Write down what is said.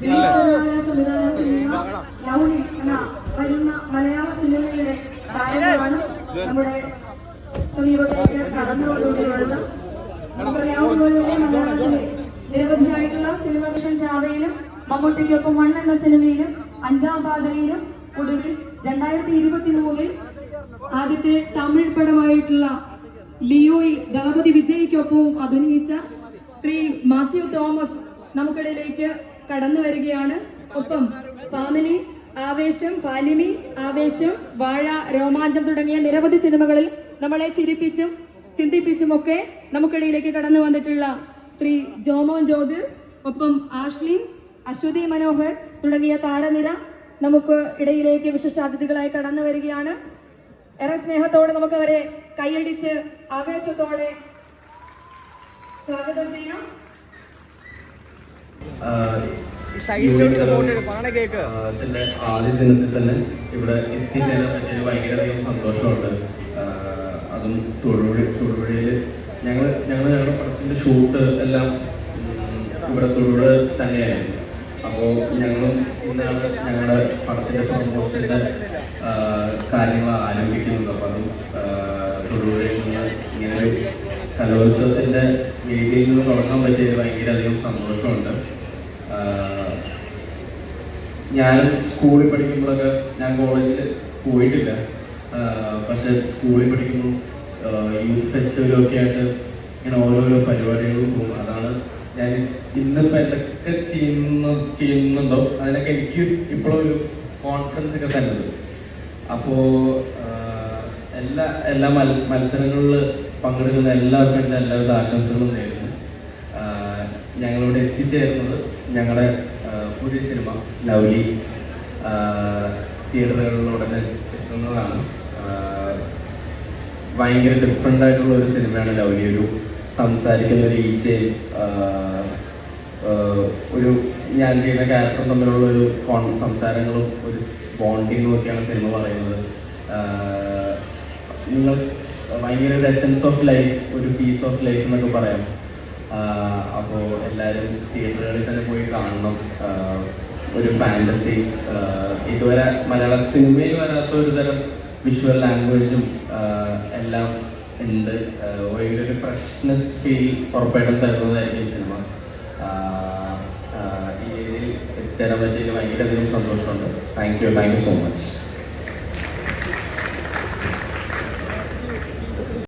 സംവിധാനം ചെയ്യുന്ന ലൗണി എന്ന വരുന്ന മലയാള സിനിമയുടെ താരമാണ് നമ്മുടെ സമീപത്തേക്ക് കടന്നുകൊണ്ടിരിക്കുന്നത് നമുക്കറിയാവുന്നതുപോലെ മലയാളത്തിലെ നിരവധിയായിട്ടുള്ള സിനിമ മിഷൻ ചാവയിലും മമ്മൂട്ടിക്കൊപ്പം മൺ എന്ന സിനിമയിലും അഞ്ചാം പാതയിലും ഒടുവിൽ രണ്ടായിരത്തി ഇരുപത്തി മൂന്നിൽ ആദ്യത്തെ തമിഴ് പടമായിട്ടുള്ള ലിയോയിൽ ഗണപതി വിജയ്ക്കൊപ്പവും അഭിനയിച്ച ശ്രീ മാത്യു തോമസ് നമുക്കിടയിലേക്ക് കടന്നു വരികയാണ്. ഒപ്പം ഫാമിലി ആവേശം പാലിമി ആവേശം വാഴ രോമാഞ്ചം തുടങ്ങിയ നിരവധി സിനിമകളിൽ നമ്മളെ ചിരിപ്പിച്ചും ചിന്തിപ്പിച്ചും ഒക്കെ നമുക്കിടയിലേക്ക് കടന്നു വന്നിട്ടുള്ള ശ്രീ ജോമോൻ ജ്യോതിർ ഒപ്പം ആഷ്ലിൻ അശ്വതി മനോഹർ തുടങ്ങിയ താരനിര നമുക്ക് ഇടയിലേക്ക് വിശിഷ്ടാതിഥികളായി കടന്നു വരികയാണ്. ഏറെ സ്നേഹത്തോടെ നമുക്ക് അവരെ കൈയടിച്ച് ആവേശത്തോടെ സ്വാഗതം ചെയ്യാം. അതിന്റെ ആദ്യ ദിനത്തിൽ തന്നെ ഇവിടെ എത്തിച്ചേരാൻ പറ്റിയത് ഭയങ്കരധികം സന്തോഷമുണ്ട്. അതും തൊടുപുഴ തൊടുപുഴയിൽ ഞങ്ങൾ ഞങ്ങൾ ഞങ്ങളുടെ പടത്തിന്റെ ഷൂട്ട് എല്ലാം ഇവിടെ തൊടുപുഴ തന്നെയായിരുന്നു. അപ്പോൾ ഞങ്ങളും ഇന്നാണ് ഞങ്ങളുടെ പടത്തിന്റെ പ്രൊമോഷന്റെ കാര്യങ്ങൾ ആരംഭിക്കുന്നത് അപ്പോൾ അതും തൊടുപുഴയിൽ നിന്ന് ഇങ്ങനെ ഒരു കലോത്സവത്തിന്റെ വേദിയിൽ നിന്ന് തുടങ്ങാൻ പറ്റിയത് ഭയങ്കരധികം സന്തോഷമുണ്ട്. ഞാൻ സ്കൂളിൽ പഠിക്കുമ്പോഴൊക്കെ ഞാൻ കോളേജിൽ പോയിട്ടില്ല. പക്ഷെ സ്കൂളിൽ പഠിക്കുമ്പോൾ യൂത്ത് ഫെസ്റ്റിവലും ഒക്കെ ആയിട്ട് ഇങ്ങനെ ഓരോരോ പരിപാടികളും പോകും. അതാണ് ഞാൻ ഇന്നിപ്പോൾ എന്തൊക്കെ ചെയ്യുന്ന ചെയ്യുന്നുണ്ടോ അതിനൊക്കെ എനിക്ക് ഇപ്പോഴും ഒരു കോൺഫിഡൻസ് ഒക്കെ തന്നത് അപ്പോൾ എല്ലാ എല്ലാ മത് മത്സരങ്ങളിൽ പങ്കെടുക്കുന്ന എല്ലാവർക്കും എന്റെ എല്ലാവരുടെ ആശംസകളും നേരുന്നു. ഞങ്ങളിവിടെ എത്തിച്ചേരുന്നത് ഞങ്ങളുടെ പുതിയ സിനിമ ലവ്ലി തിയേറ്ററുകളിലൂടെ എത്തുന്നതാണ്. ഭയങ്കര ഡിഫറെന്റ് ആയിട്ടുള്ള ഒരു സിനിമയാണ് ലൗലി. ഒരു സംസാരിക്കുന്ന ഒരു ആഹ് ഒരു ഞാൻ ചെയ്യുന്ന ക്യാരക്ടറും തമ്മിലുള്ള ഒരു കോൺ സംസാരങ്ങളും ഒരു ബോണ്ടിങ്ങും ഒക്കെയാണ് സിനിമ പറയുന്നത്. നിങ്ങൾ ഭയങ്കര ഒരു എസെൻസ് ഓഫ് ലൈഫ് ഒരു പീസ് ഓഫ് ലൈഫ് എന്നൊക്കെ പറയാം. അപ്പോൾ എല്ലാവരും തിയേറ്ററുകളിൽ തന്നെ പോയി കാണണം. ഒരു ഫാന്റസി ഇതുവരെ മലയാള സിനിമയിൽ വരാത്ത ഒരു തരം വിഷ്വൽ ലാംഗ്വേജും എല്ലാം ഉണ്ട്. ഒരു ഫ്രഷ്നെസ് ഫീൽ ഉറപ്പായിട്ടും തരുന്നതായിരിക്കും സിനിമ ഈ രീതിയിൽ എത്തിച്ചേരാൻ പറ്റിയതിൽ ഭയങ്കരധികം സന്തോഷമുണ്ട്. Thank you thank you so much